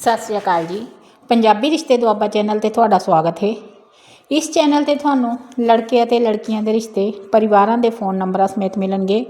ਸਤਿ ਸ਼੍ਰੀ ਅਕਾਲ ਜੀ। ਪੰਜਾਬੀ ਰਿਸ਼ਤੇ ਦੁਆਬਾ ਚੈਨਲ ਤੇ ਤੁਹਾਡਾ ਸਵਾਗਤ ਹੈ। ਇਸ ਚੈਨਲ ਤੇ ਤੁਹਾਨੂੰ ਲੜਕੇ ਅਤੇ ਲੜਕੀਆਂ ਦੇ ਰਿਸ਼ਤੇ, ਪਰਿਵਾਰਾਂ ਦੇ ਫੋਨ ਨੰਬਰਾਂ ਸਮੇਤ ਮਿਲਣਗੇ।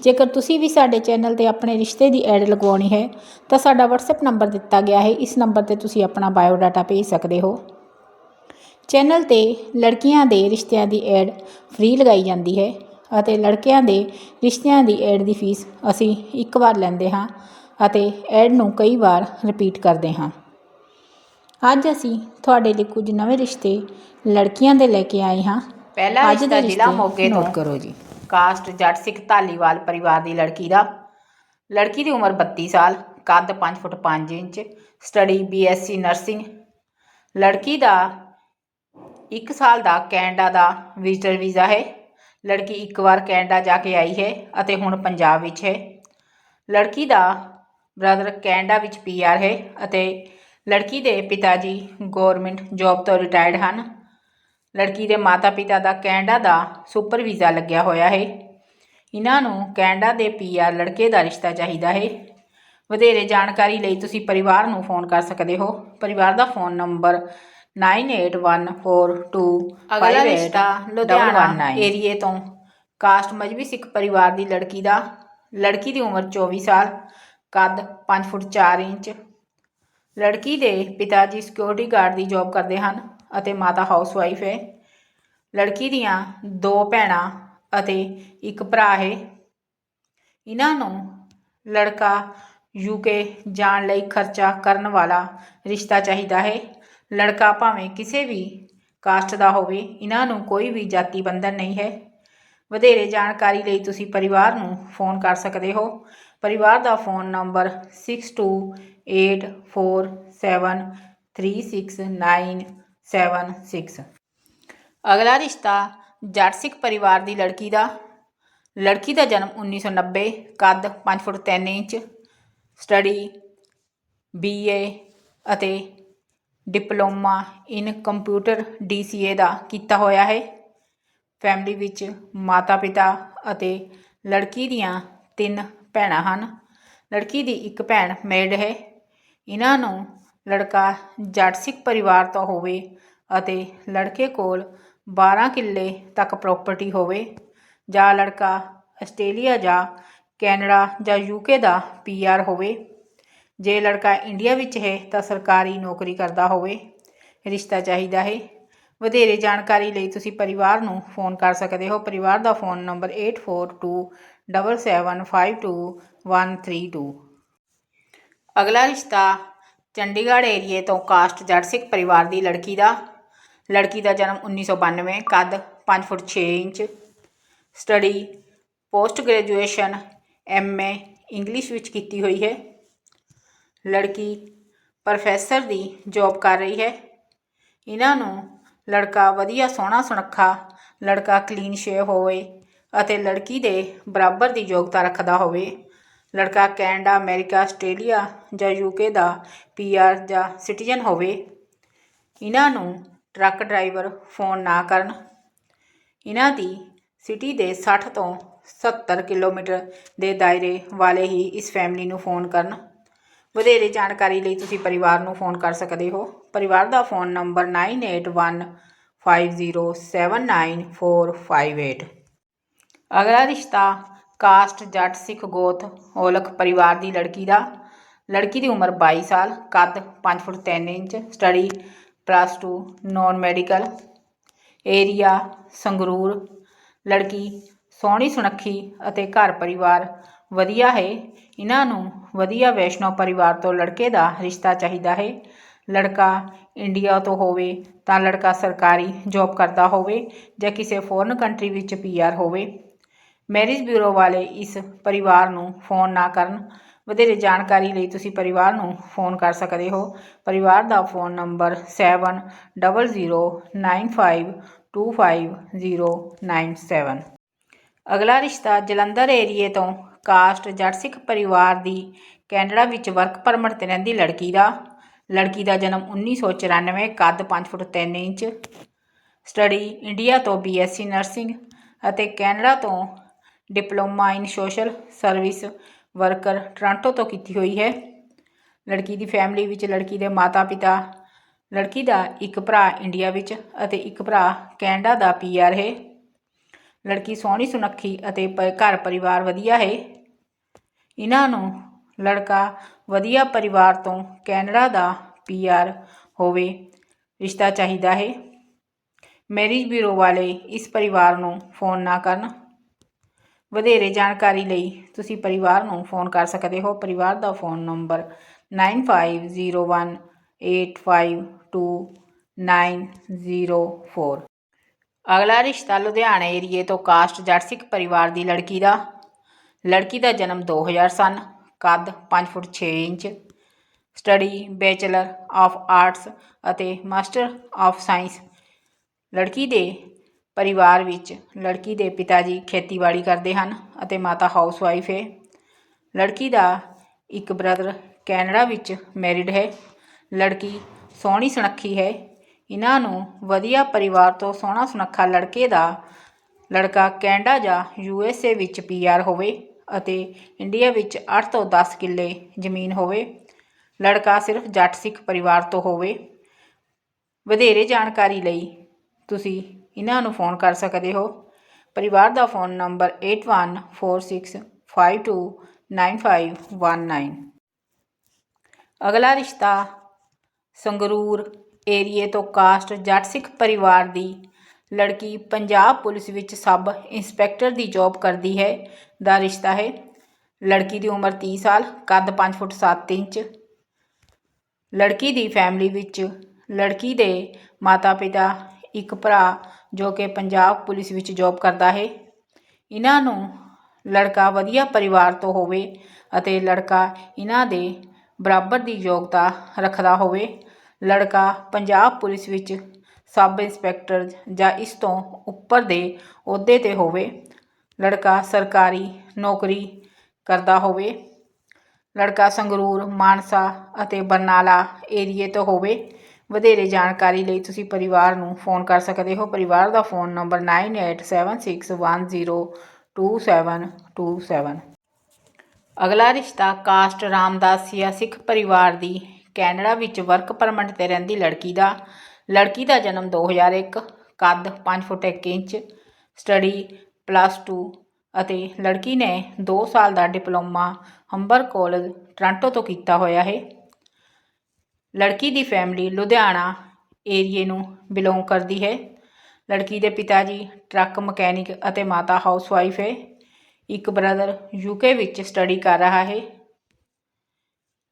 ਜੇਕਰ ਤੁਸੀਂ ਵੀ ਸਾਡੇ ਚੈਨਲ ਤੇ ਆਪਣੇ ਰਿਸ਼ਤੇ ਦੀ ਐਡ ਲਗਵਾਉਣੀ ਹੈ, ਤਾਂ ਸਾਡਾ WhatsApp ਨੰਬਰ ਦਿੱਤਾ ਗਿਆ ਹੈ। ਇਸ ਨੰਬਰ ਤੇ ਤੁਸੀਂ ਆਪਣਾ ਬਾਇਓ ਡਾਟਾ ਭੇਜ ਸਕਦੇ ਹੋ। ਚੈਨਲ ਤੇ ਲੜਕੀਆਂ ਦੇ ਰਿਸ਼ਤਿਆਂ ਦੀ ਐਡ ਫ੍ਰੀ ਲਗਾਈ ਜਾਂਦੀ ਹੈ ਅਤੇ ਲੜਕਿਆਂ ਦੇ ਰਿਸ਼ਤਿਆਂ ਦੀ ਐਡ ਦੀ ਫੀਸ ਅਸੀਂ ਇੱਕ ਵਾਰ ਲੈਂਦੇ ਹਾਂ। ਅਤੇ ਐਡ ਨੂੰ ਕਈ ਵਾਰ ਰਿਪੀਟ ਕਰਦੇ ਹਾਂ। ਅੱਜ ਅਸੀਂ ਤੁਹਾਡੇ ਲਈ ਕੁਝ ਨਵੇਂ ਰਿਸ਼ਤੇ ਲੜਕੀਆਂ ਦੇ ਲੈ ਕੇ ਆਏ ਹਾਂ। ਪਹਿਲਾ ਅੱਜ ਦੇ ਜ਼ਿਲ੍ਹਾ ਮੋਗੇ ਤੋਂ ਨੋਟ ਕਰੋ ਜੀ। ਕਾਸਟ ਜੱਟ ਸਿੱਖ ਧਾਲੀਵਾਲ ਪਰਿਵਾਰ ਦੀ ਲੜਕੀ ਦਾ। ਲੜਕੀ ਦੀ ਉਮਰ 32 ਸਾਲ ਕੱਦ 5 foot 5 inch study BSc nursing. ਲੜਕੀ ਦਾ 1 ਸਾਲ ਦਾ ਕੈਨੇਡਾ ਦਾ ਵਿਜ਼ਟਰ ਵੀਜ਼ਾ ਹੈ। ਲੜਕੀ ਇੱਕ ਵਾਰ ਕੈਨੇਡਾ ਜਾ ਕੇ ਆਈ ਹੈ ਅਤੇ ਹੁਣ ਪੰਜਾਬ ਵਿੱਚ ਹੈ। ਲੜਕੀ ਦਾ ਬ੍ਰਦਰ ਕੈਨੇਡਾ ਵਿੱਚ ਪੀਆਰ ਹੈ ਅਤੇ ਲੜਕੀ ਦੇ ਪਿਤਾ ਜੀ ਗਵਰਨਮੈਂਟ ਜੌਬ ਤੋਂ ਰਿਟਾਇਰਡ ਹਨ ਲੜਕੀ ਦੇ ਮਾਤਾ-ਪਿਤਾ ਦਾ ਕੈਨੇਡਾ ਦਾ ਸੁਪਰ ਵੀਜ਼ਾ ਲੱਗਿਆ ਹੋਇਆ ਹੈ ਇਹਨਾਂ ਨੂੰ ਕੈਨੇਡਾ ਦੇ ਪੀਆਰ ਲੜਕੇ ਦਾ ਰਿਸ਼ਤਾ ਚਾਹੀਦਾ ਹੈ ਵਧੇਰੇ ਜਾਣਕਾਰੀ ਲਈ ਤੁਸੀਂ ਪਰਿਵਾਰ ਨੂੰ ਫੋਨ ਕਰ ਸਕਦੇ ਹੋ ਪਰਿਵਾਰ ਦਾ ਫੋਨ ਨੰਬਰ 981422 ਅਗਲਾ ਰਿਸ਼ਤਾ ਲੁਧਿਆਣਾ ਏਰੀਏ ਤੋਂ ਕਾਸਟ ਮਜਬੀ ਸਿੱਖ ਪਰਿਵਾਰ ਦੀ ਲੜਕੀ ਦਾ ਲੜਕੀ ਦੀ ਉਮਰ 24 ਸਾਲ ਕੱਦ 5 ਫੁੱਟ 4 ਇੰਚ। ਲੜਕੀ ਦੇ ਪਿਤਾ ਜੀ ਸਿਕਿਉਰਿਟੀ ਗਾਰਡ ਦੀ ਜੌਬ ਕਰਦੇ ਹਨ ਅਤੇ ਮਾਤਾ ਹਾਊਸਵਾਈਫ ਹੈ। ਲੜਕੀ ਦੀਆਂ ਦੋ ਭੈਣਾਂ ਅਤੇ ਇੱਕ ਭਰਾ ਹੈ। ਇਹਨਾਂ ਨੂੰ ਲੜਕਾ ਯੂਕੇ ਜਾਣ ਲਈ ਖਰਚਾ ਕਰਨ ਵਾਲਾ ਰਿਸ਼ਤਾ ਚਾਹੀਦਾ ਹੈ। ਲੜਕਾ ਭਾਵੇਂ ਕਿਸੇ ਵੀ ਕਾਸਟ ਦਾ ਹੋਵੇ, ਇਹਨਾਂ ਨੂੰ ਕੋਈ ਵੀ ਜਾਤੀ ਬੰਧਨ ਨਹੀਂ ਹੈ। ਵਧੇਰੇ ਜਾਣਕਾਰੀ ਲਈ ਤੁਸੀਂ ਪਰਿਵਾਰ ਨੂੰ ਫੋਨ ਕਰ ਸਕਦੇ ਹੋ। ਪਰਿਵਾਰ ਦਾ ਫੋਨ ਨੰਬਰ 6284736976 ਅਗਲਾ ਰਿਸ਼ਤਾ ਜੱਟ ਸਿੱਖ ਪਰਿਵਾਰ ਦੀ ਲੜਕੀ ਦਾ। ਲੜਕੀ ਦਾ ਜਨਮ 1990 ਕੱਦ 5 ਫੁੱਟ 3 ਇੰਚ, ਸਟੱਡੀ ਬੀਏ ਅਤੇ ਡਿਪਲੋਮਾ ਇਨ ਕੰਪਿਊਟਰ ਡੀਸੀਏ ਦਾ ਕੀਤਾ ਹੋਇਆ ਹੈ। ਫੈਮਿਲੀ ਵਿੱਚ ਮਾਤਾ-ਪਿਤਾ ਅਤੇ ਲੜਕੀ ਦੀਆਂ ਤਿੰਨ ਭੈਣਾਂ ਹਨ। ਲੜਕੀ ਦੀ ਇੱਕ ਭੈਣ ਮੈਰਿਡ ਹੈ। ਇਹਨਾਂ ਨੂੰ ਲੜਕਾ ਜੱਟ ਸਿੱਖ ਪਰਿਵਾਰ ਤੋਂ ਹੋਵੇ ਅਤੇ ਲੜਕੇ ਕੋਲ 12 ਕਿੱਲੇ ਤੱਕ ਪ੍ਰਾਪਰਟੀ ਹੋਵੇ ਜਾਂ ਲੜਕਾ ਆਸਟ੍ਰੇਲੀਆ ਜਾਂ ਕੈਨੇਡਾ ਜਾਂ ਯੂਕੇ ਦਾ ਪੀਆਰ ਹੋਵੇ। ਜੇ ਲੜਕਾ ਇੰਡੀਆ ਵਿੱਚ ਹੈ ਤਾਂ ਸਰਕਾਰੀ ਨੌਕਰੀ ਕਰਦਾ ਹੋਵੇ। ਰਿਸ਼ਤਾ ਚਾਹੀਦਾ ਹੈ। ਵਧੇਰੇ ਜਾਣਕਾਰੀ ਲਈ ਤੁਸੀਂ ਪਰਿਵਾਰ ਨੂੰ ਫੋਨ ਕਰ ਸਕਦੇ ਹੋ। ਪਰਿਵਾਰ ਦਾ ਫੋਨ ਨੰਬਰ 8427752132 ਅਗਲਾ ਰਿਸ਼ਤਾ ਚੰਡੀਗੜ੍ਹ ਏਰੀਏ ਤੋਂ ਕਾਸਟ ਜੱਟ ਸਿੱਖ ਪਰਿਵਾਰ ਦੀ ਲੜਕੀ ਦਾ। ਲੜਕੀ ਦਾ ਜਨਮ 1992 ਕੱਦ 5 foot 6 inch. Study post graduation MA English ਵਿੱਚ ਕੀਤੀ ਹੋਈ ਹੈ। ਲੜਕੀ ਪ੍ਰੋਫੈਸਰ ਦੀ ਜੌਬ ਕਰ ਰਹੀ ਹੈ। ਇਹਨਾਂ ਨੂੰ ਲੜਕਾ ਵਧੀਆ ਸੋਹਣਾ ਸੁਨੱਖਾ, ਲੜਕਾ ਕਲੀਨ ਸ਼ੇਵ ਹੋਵੇ ਅਤੇ ਲੜਕੀ ਦੇ ਬਰਾਬਰ ਦੀ ਯੋਗਤਾ ਰੱਖਦਾ ਹੋਵੇ। ਲੜਕਾ ਕੈਨੇਡਾ, ਅਮਰੀਕਾ, ਆਸਟ੍ਰੇਲੀਆ ਜਾਂ ਯੂਕੇ ਦਾ ਪੀਆਰ ਜਾਂ ਸਿਟੀਜ਼ਨ ਹੋਵੇ। ਇਹਨਾਂ ਨੂੰ ਟਰੱਕ ਡਰਾਈਵਰ ਫੋਨ ਨਾ ਕਰਨ। ਇਹਨਾਂ ਦੀ ਸਿਟੀ ਦੇ 60 ਤੋਂ 70 ਕਿਲੋਮੀਟਰ ਦੇ ਦਾਇਰੇ ਵਾਲੇ ਹੀ ਇਸ ਫੈਮਿਲੀ ਨੂੰ ਫੋਨ ਕਰਨ। ਵਧੇਰੇ ਜਾਣਕਾਰੀ ਲਈ ਤੁਸੀਂ ਪਰਿਵਾਰ ਨੂੰ ਫੋਨ ਕਰ ਸਕਦੇ ਹੋ। ਪਰਿਵਾਰ ਦਾ ਫੋਨ ਨੰਬਰ 9815079458 ਅਗਲਾ ਰਿਸ਼ਤਾ ਕਾਸਟ ਜੱਟ ਸਿੱਖ ਗੋਤ ਔਲਖ ਪਰਿਵਾਰ ਦੀ ਲੜਕੀ ਦਾ। ਲੜਕੀ ਦੀ ਉਮਰ 22 ਸਾਲ, ਕੱਦ 5 foot 3 inch, study plus 2 non medical area Sangrur. ਲੜਕੀ ਸੋਹਣੀ ਸੁਨੱਖੀ ਅਤੇ ਘਰ ਪਰਿਵਾਰ ਵਧੀਆ ਹੈ। ਇਹਨਾਂ ਨੂੰ ਵਧੀਆ ਵੈਸ਼ਨੋ ਪਰਿਵਾਰ ਤੋਂ ਲੜਕੇ ਦਾ ਰਿਸ਼ਤਾ ਚਾਹੀਦਾ ਹੈ। ਲੜਕਾ ਇੰਡੀਆ ਤੋਂ ਹੋਵੇ ਤਾਂ ਲੜਕਾ ਸਰਕਾਰੀ ਜੌਬ ਕਰਦਾ ਹੋਵੇ ਜਾਂ ਕਿਸੇ ਫੋਰਨ ਕੰਟਰੀ ਵਿੱਚ ਪੀਆਰ ਹੋਵੇ। ਮੈਰਿਜ ਬਿਊਰੋ ਵਾਲੇ ਇਸ ਪਰਿਵਾਰ ਨੂੰ ਫੋਨ ਨਾ ਕਰਨ। ਵਧੇਰੇ ਜਾਣਕਾਰੀ ਲਈ ਤੁਸੀਂ ਪਰਿਵਾਰ ਨੂੰ ਫੋਨ ਕਰ ਸਕਦੇ ਹੋ। ਪਰਿਵਾਰ ਦਾ ਫੋਨ ਨੰਬਰ 7009525097 ਅਗਲਾ ਰਿਸ਼ਤਾ ਜਲੰਧਰ ਏਰੀਏ ਤੋਂ ਕਾਸਟ ਜੱਟ ਸਿੱਖ ਪਰਿਵਾਰ ਦੀ ਕੈਨੇਡਾ ਵਿੱਚ ਵਰਕ ਪਰਮਿਟ ਤੇ ਰਹਿੰਦੀ ਲੜਕੀ ਦਾ। ਲੜਕੀ ਦਾ ਜਨਮ 1994 ਕੱਦ 5 ਫੁੱਟ 3 ਇੰਚ, ਸਟੱਡੀ ਇੰਡੀਆ ਤੋਂ ਬੀਐਸਸੀ ਨਰਸਿੰਗ ਅਤੇ ਕੈਨੇਡਾ ਤੋਂ diploma in social service worker Toronto ਤੋਂ ਕੀਤੀ ਹੋਈ ਹੈ। ਲੜਕੀ ਦੀ ਫੈਮਿਲੀ ਵਿੱਚ ਲੜਕੀ ਦੇ ਮਾਤਾ-ਪਿਤਾ, ਲੜਕੀ ਦਾ ਇੱਕ ਭਰਾ ਇੰਡੀਆ ਵਿੱਚ ਅਤੇ ਇੱਕ ਭਰਾ ਕੈਨੇਡਾ ਦਾ ਪੀਆਰ ਹੈ। ਲੜਕੀ ਸੋਹਣੀ ਸੁਨੱਖੀ ਅਤੇ ਪ- ਘਰ ਪਰਿਵਾਰ ਵਧੀਆ ਹੈ। ਇਹਨਾਂ ਨੂੰ ਲੜਕਾ ਵਧੀਆ ਪਰਿਵਾਰ ਤੋਂ ਕੈਨੇਡਾ ਦਾ ਪੀਆਰ ਹੋਵੇ, ਰਿਸ਼ਤਾ ਚਾਹੀਦਾ ਹੈ। ਮੈਰਿਜ ਬਿਊਰੋ ਵਾਲੇ ਇਸ ਪਰਿਵਾਰ ਨੂੰ ਫੋਨ ਨਾ ਕਰਨ। ਵਧੇਰੇ ਜਾਣਕਾਰੀ ਲਈ ਤੁਸੀਂ ਪਰਿਵਾਰ ਨੂੰ ਫੋਨ ਕਰ ਸਕਦੇ ਹੋ। ਪਰਿਵਾਰ ਦਾ ਫੋਨ ਨੰਬਰ 9501852904 ਅਗਲਾ ਰਿਸ਼ਤਾ ਲੁਧਿਆਣਾ ਏਰੀਏ ਤੋਂ ਕਾਸਟ ਜੱਟ ਸਿੱਖ ਪਰਿਵਾਰ ਦੀ ਲੜਕੀ ਦਾ। ਲੜਕੀ ਦਾ ਜਨਮ 2000 ਸਨ। ਕੱਦ 5 foot 6 inch, study bachelor of arts ਅਤੇ ਮਾਸਟਰ ਆਫ ਸਾਇੰਸ। ਲੜਕੀ ਦੇ ਪਰਿਵਾਰ ਵਿੱਚ ਲੜਕੀ ਦੇ ਪਿਤਾ ਜੀ ਖੇਤੀਬਾੜੀ ਕਰਦੇ ਹਨ ਅਤੇ ਮਾਤਾ ਹਾਊਸਵਾਈਫ ਹੈ। ਲੜਕੀ ਦਾ ਇੱਕ ਬ੍ਰਦਰ ਕੈਨੇਡਾ ਵਿੱਚ ਮੈਰਿਡ ਹੈ। ਲੜਕੀ ਸੋਹਣੀ ਸੁਨੱਖੀ ਹੈ। ਇਹਨਾਂ ਨੂੰ ਵਧੀਆ ਪਰਿਵਾਰ ਤੋਂ ਸੋਹਣਾ ਸੁਨੱਖਾ ਲੜਕੇ ਦਾ ਲੜਕਾ ਕੈਨੇਡਾ ਜਾਂ ਯੂਐਸਏ ਵਿੱਚ ਪੀਆਰ ਹੋਵੇ। ਅਤੇ ਇੰਡੀਆ ਵਿੱਚ 8 ਤੋਂ 10 ਕਿੱਲੇ ਜ਼ਮੀਨ ਹੋਵੇ। ਲੜਕਾ ਸਿਰਫ ਜੱਟ ਸਿੱਖ ਪਰਿਵਾਰ ਤੋਂ ਹੋਵੇ। ਵਧੇਰੇ ਜਾਣਕਾਰੀ ਲਈ ਤੁਸੀਂ ਇਹਨਾਂ ਨੂੰ ਫੋਨ ਕਰ ਸਕਦੇ ਹੋ। ਪਰਿਵਾਰ ਦਾ ਫੋਨ ਨੰਬਰ 8146529519 ਅਗਲਾ ਰਿਸ਼ਤਾ ਸੰਗਰੂਰ ਏਰੀਏ ਤੋਂ ਕਾਸਟ ਜੱਟ ਸਿੱਖ ਪਰਿਵਾਰ ਦੀ ਲੜਕੀ ਪੰਜਾਬ ਪੁਲਿਸ ਵਿੱਚ ਸਬ ਇੰਸਪੈਕਟਰ ਦੀ ਜੌਬ ਕਰਦੀ ਹੈ, ਦਾ ਰਿਸ਼ਤਾ ਹੈ। ਲੜਕੀ ਦੀ ਉਮਰ 30 ਸਾਲ, ਕੱਦ 5 ਫੁੱਟ 7 ਇੰਚ। ਲੜਕੀ ਦੀ ਫੈਮਿਲੀ ਵਿੱਚ ਲੜਕੀ ਦੇ ਮਾਤਾ-ਪਿਤਾ ਇੱਕ ਭਰਾ ਜੋ ਕਿ ਪੰਜਾਬ ਪੁਲਿਸ ਵਿੱਚ ਜੌਬ ਕਰਦਾ ਹੈ। ਇਹਨਾਂ ਨੂੰ ਲੜਕਾ ਵਧੀਆ ਪਰਿਵਾਰ ਤੋਂ ਹੋਵੇ ਅਤੇ ਲੜਕਾ ਇਹਨਾਂ ਦੇ ਬਰਾਬਰ ਦੀ ਯੋਗਤਾ ਰੱਖਦਾ ਹੋਵੇ। ਲੜਕਾ ਪੰਜਾਬ ਪੁਲਿਸ ਵਿੱਚ ਸਬ ਇੰਸਪੈਕਟਰ ਜਾਂ ਇਸ ਤੋਂ ਉੱਪਰ ਦੇ ਅਹੁਦੇ ਤੇ ਹੋਵੇ। ਲੜਕਾ ਸਰਕਾਰੀ ਨੌਕਰੀ ਕਰਦਾ ਹੋਵੇ। ਲੜਕਾ ਸੰਗਰੂਰ, ਮਾਨਸਾ ਅਤੇ ਬਰਨਾਲਾ ਏਰੀਏ ਤੋਂ ਹੋਵੇ। ਵਧੇਰੇ ਜਾਣਕਾਰੀ ਲਈ ਤੁਸੀਂ ਪਰਿਵਾਰ ਨੂੰ ਫੋਨ ਕਰ ਸਕਦੇ ਹੋ। ਪਰਿਵਾਰ ਦਾ ਫੋਨ ਨੰਬਰ 9876102727 ਅਗਲਾ ਰਿਸ਼ਤਾ ਕਾਸਟ ਰਾਮਦਾਸੀਆ ਸਿੱਖ ਪਰਿਵਾਰ ਦੀ ਕੈਨੇਡਾ ਵਿੱਚ ਵਰਕ ਪਰਮਿਟ ਤੇ ਰਹਿੰਦੀ ਲੜਕੀ ਦਾ। ਲੜਕੀ ਦਾ ਜਨਮ 2001 ਕੱਦ 5 ਫੁੱਟ 1 ਇੰਚ, ਸਟੱਡੀ ਪਲੱਸ 2 ਅਤੇ ਲੜਕੀ ਨੇ 2 ਸਾਲ ਦਾ ਡਿਪਲੋਮਾ ਹੰਬਰ ਕਾਲਜ ਟ੍ਰਾਂਟੋ ਤੋਂ ਕੀਤਾ ਹੋਇਆ ਹੈ। ਲੜਕੀ ਦੀ ਫੈਮਿਲੀ ਲੁਧਿਆਣਾ ਏਰੀਏ ਨੂੰ ਬਿਲੋਂਗ ਕਰਦੀ ਹੈ। ਲੜਕੀ ਦੇ ਪਿਤਾ ਜੀ ਟਰੱਕ ਮਕੈਨਿਕ ਅਤੇ ਮਾਤਾ ਹਾਊਸਵਾਈਫ ਹੈ। ਇੱਕ ਬ੍ਰਦਰ ਯੂਕੇ ਵਿੱਚ ਸਟੱਡੀ ਕਰ ਰਿਹਾ ਹੈ।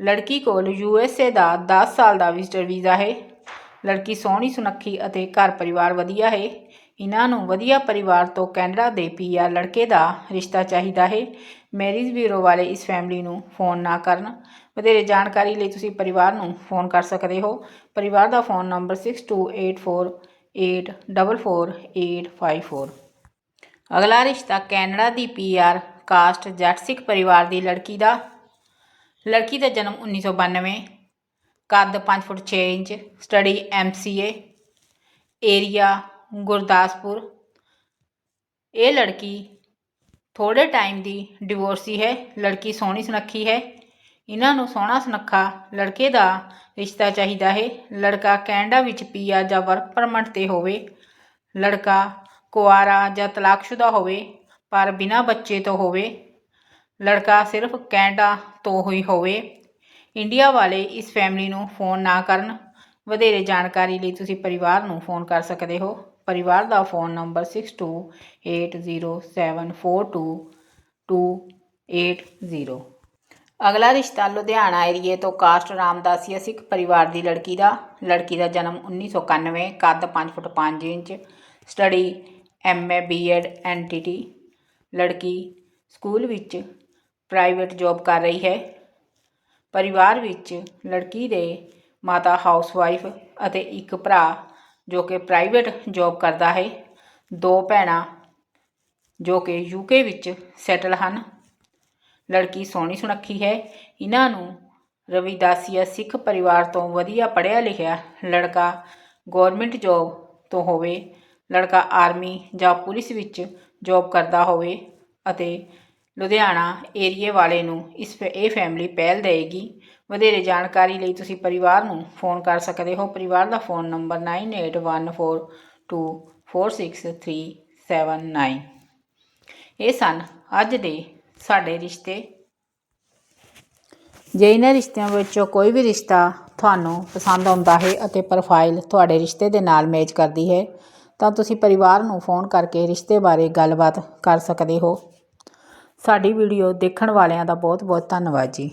ਲੜਕੀ ਕੋਲ ਯੂਐਸਏ ਦਾ 10 ਸਾਲ ਦਾ ਵਿਜ਼ਟਰ ਵੀਜ਼ਾ ਹੈ। ਲੜਕੀ ਸੋਹਣੀ, ਸੁਨੱਖੀ ਅਤੇ ਘਰ ਪਰਿਵਾਰ ਵਧੀਆ ਹੈ। ਇਹਨਾਂ ਨੂੰ ਵਧੀਆ ਪਰਿਵਾਰ ਤੋਂ ਕੈਨੇਡਾ ਦੇ ਪੀਆਰ ਲੜਕੇ ਦਾ ਰਿਸ਼ਤਾ ਚਾਹੀਦਾ ਹੈ। ਮੈਰਿਜ ਬਿਊਰੋ ਵਾਲੇ ਇਸ ਫੈਮਿਲੀ ਨੂੰ ਫੋਨ ਨਾ ਕਰਨ। ਵਧੇਰੇ ਜਾਣਕਾਰੀ ਲਈ ਤੁਸੀਂ ਪਰਿਵਾਰ ਨੂੰ ਫੋਨ ਕਰ ਸਕਦੇ ਹੋ। ਪਰਿਵਾਰ ਦਾ ਫੋਨ ਨੰਬਰ 6284844854 ਅਗਲਾ ਰਿਸ਼ਤਾ ਕੈਨੇਡਾ ਦੀ ਪੀਆਰ ਕਾਸਟ ਜੱਟ ਸਿੱਖ ਪਰਿਵਾਰ ਦੀ ਲੜਕੀ ਦਾ। ਲੜਕੀ ਦਾ ਜਨਮ 1992 ਕੱਦ 5 foot 6 inch, study MCA area Gurdaspur. ਇਹ ਲੜਕੀ ਥੋੜੇ ਟਾਈਮ ਦੀ ਡਿਵੋਰਸੀ ਹੈ, ਲੜਕੀ ਸੋਹਣੀ ਸੁਨੱਖੀ ਹੈ। ਇਹਨਾਂ ਨੂੰ ਸੋਹਣਾ ਸੁਨੱਖਾ ਲੜਕੇ ਦਾ ਰਿਸ਼ਤਾ ਚਾਹੀਦਾ ਹੈ। ਲੜਕਾ ਕੈਨੇਡਾ ਵਿੱਚ ਪੀਆ ਜਾਂ ਵਰਕ ਪਰਮਿਟ ਤੇ ਹੋਵੇ, ਲੜਕਾ ਕੁਆਰਾ ਜਾਂ ਤਲਾਕਸ਼ੁਦਾ ਹੋਵੇ, ਪਰ ਬਿਨਾਂ ਬੱਚੇ ਤੋਂ ਹੋਵੇ, ਲੜਕਾ ਸਿਰਫ ਕੈਨੇਡਾ ਤੋਂ ਹੀ ਹੋਵੇ। ਇੰਡੀਆ ਵਾਲੇ ਇਸ ਫੈਮਿਲੀ ਨੂੰ ਫੋਨ ਨਾ ਕਰਨ। ਵਧੇਰੇ ਜਾਣਕਾਰੀ ਲਈ ਤੁਸੀਂ ਪਰਿਵਾਰ ਨੂੰ ਫੋਨ ਕਰ ਸਕਦੇ ਹੋ। ਪਰਿਵਾਰ ਦਾ ਫੋਨ ਨੰਬਰ 6280742280 ਅਗਲਾ ਰਿਸ਼ਤਾ ਲੁਧਿਆਣਾ ਏਰੀਏ ਤੋਂ ਕਾਸਟ ਰਾਮਦਾਸੀਆ ਸਿੱਖ ਪਰਿਵਾਰ ਦੀ ਲੜਕੀ ਦਾ। ਲੜਕੀ ਦਾ ਜਨਮ 1991 ਕੱਦ 5 foot 5 inch study MA BEd NTT ਲੜਕੀ ਸਕੂਲ ਵਿੱਚ ਪ੍ਰਾਈਵੇਟ ਜੌਬ ਕਰ ਰਹੀ ਹੈ। ਪਰਿਵਾਰ ਵਿੱਚ ਲੜਕੀ ਦੇ ਮਾਤਾ ਹਾਊਸਵਾਈਫ ਅਤੇ ਇੱਕ ਭਰਾ ਜੋ ਕਿ ਪ੍ਰਾਈਵੇਟ ਜੌਬ ਕਰਦਾ ਹੈ। ਦੋ ਭੈਣਾਂ ਜੋ ਕਿ ਯੂਕੇ ਵਿੱਚ ਸੈਟਲ ਹਨ। ਲੜਕੀ ਸੋਹਣੀ ਸੁਨੱਖੀ ਹੈ। ਇਹਨਾਂ ਨੂੰ ਰਵਿਦਾਸੀਆ ਸਿੱਖ ਪਰਿਵਾਰ ਤੋਂ ਵਧੀਆ ਪੜ੍ਹਿਆ ਲਿਖਿਆ ਲੜਕਾ ਗਵਰਨਮੈਂਟ ਜੌਬ ਤੋਂ ਹੋਵੇ, ਲੜਕਾ ਆਰਮੀ ਜਾਂ ਪੁਲਿਸ ਵਿੱਚ ਜੌਬ ਕਰਦਾ ਹੋਵੇ ਅਤੇ ਲੁਧਿਆਣਾ ਏਰੀਏ ਵਾਲੇ ਨੂੰ ਇਸ ਫੈ- ਇਹ ਫੈਮਿਲੀ ਪਹਿਲ ਦੇਗੀ ਵਧੇਰੇ ਜਾਣਕਾਰੀ ਲਈ ਤੁਸੀਂ ਪਰਿਵਾਰ ਨੂੰ ਫੋਨ ਕਰ ਸਕਦੇ ਹੋ। ਪਰਿਵਾਰ ਦਾ ਫੋਨ ਨੰਬਰ 9814246379 ਇਹ ਸਨ ਅੱਜ ਦੇ ਸਾਡੇ ਰਿਸ਼ਤੇ। ਜੇ ਇਹਨਾਂ ਰਿਸ਼ਤਿਆਂ ਵਿੱਚੋਂ ਕੋਈ ਵੀ ਰਿਸ਼ਤਾ ਤੁਹਾਨੂੰ ਪਸੰਦ ਆਉਂਦਾ ਹੈ ਅਤੇ ਪ੍ਰੋਫਾਈਲ ਤੁਹਾਡੇ ਰਿਸ਼ਤੇ ਦੇ ਨਾਲ ਮੈਚ ਕਰਦੀ ਹੈ, ਤਾਂ ਤੁਸੀਂ ਪਰਿਵਾਰ ਨੂੰ ਫੋਨ ਕਰਕੇ ਰਿਸ਼ਤੇ ਬਾਰੇ ਗੱਲਬਾਤ ਕਰ ਸਕਦੇ ਹੋ। ਸਾਡੀ ਵੀਡੀਓ ਦੇਖਣ ਵਾਲਿਆਂ ਦਾ ਬਹੁਤ ਬਹੁਤ ਧੰਨਵਾਦ ਜੀ।